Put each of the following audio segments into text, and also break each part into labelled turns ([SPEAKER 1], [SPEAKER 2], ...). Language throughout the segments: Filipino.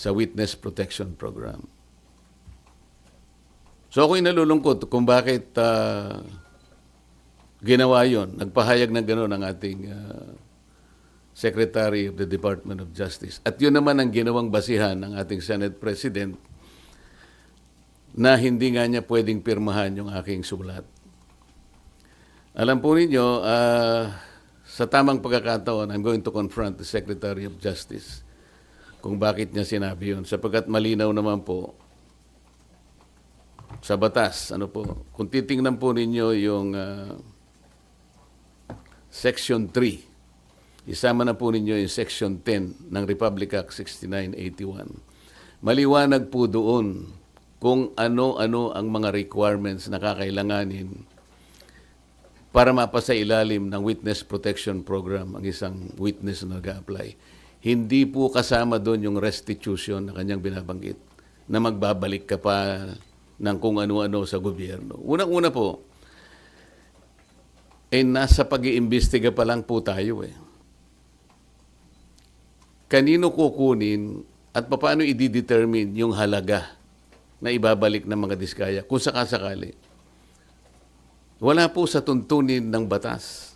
[SPEAKER 1] sa Witness Protection Program. So ako'y nalulungkot kung bakit ah, ginawa yon. Nagpahayag ng gano'n ang ating ah, Secretary of the Department of Justice. At yun naman ang ginawang basihan ng ating Senate President na hindi nga niya pwedeng pirmahan yung aking sulat. Alam po ninyo, ah, sa tamang pagkakataon, I'm going to confront the Secretary of Justice kung bakit niya sinabi yun. Sapagkat malinaw naman po sa batas. Ano po, kung titingnan po ninyo yung ah, Section 3, isama na po ninyo yung Section 10 ng Republic Act 6981. Maliwanag po doon kung ano-ano ang mga requirements na kakailanganin para mapasa ilalim ng Witness Protection Program ang isang witness na nag-apply. Hindi po kasama doon yung restitution na kanyang binabanggit na magbabalik ka pa ng kung ano-ano sa gobyerno. Unang-una po, eh nasa pag-iimbestiga pa lang po tayo eh. Kanino kukunin at paano i-determine yung halaga na ibabalik ng mga diskaya kung sakasakali? Wala po sa tuntunin ng batas.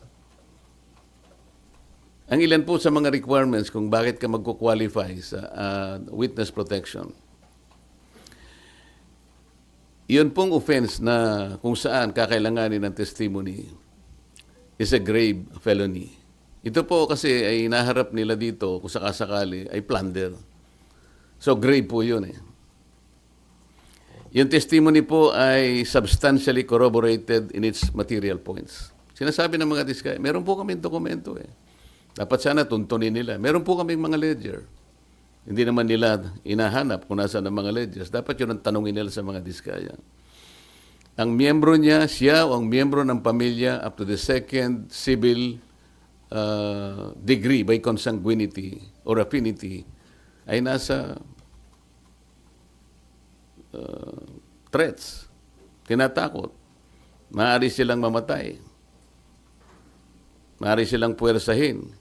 [SPEAKER 1] Ang ilan po sa mga requirements kung bakit ka magko-qualify sa ah, witness protection. Yun pong offense na kung saan kakailanganin ng testimony is a grave felony. Ito po kasi ay naharap nila dito kung sakasakali ay plunder. So grave po yun eh. Yung testimony po ay substantially corroborated in its material points. Sinasabi ng mga diskaya, meron po kaming dokumento eh. Dapat sana tuntunin nila. Meron po kaming mga ledger. Hindi naman nila inahanap kung nasa ng mga ledgers. Dapat yun ang tanongin nila sa mga diskaya. Ang miyembro niya, siya o ang miyembro ng pamilya up to the second civil uh, degree by consanguinity or affinity ay nasa uh, threats, tinatakot. Maaari silang mamatay. Maaari silang puwersahin,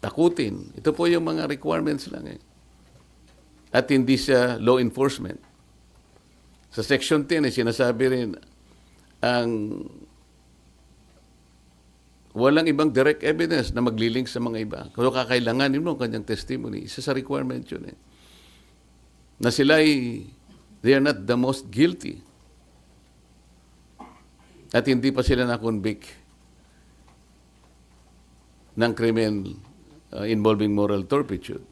[SPEAKER 1] takutin. Ito po yung mga requirements lang eh. At hindi siya law enforcement. Sa Section 10 ay sinasabi rin ang walang ibang direct evidence na maglilink sa mga iba. Kung kakailanganin mo ang kanyang testimony, isa sa requirement yun eh. Na sila ay, they are not the most guilty. At hindi pa sila na-convict ng krimen uh, involving moral turpitude.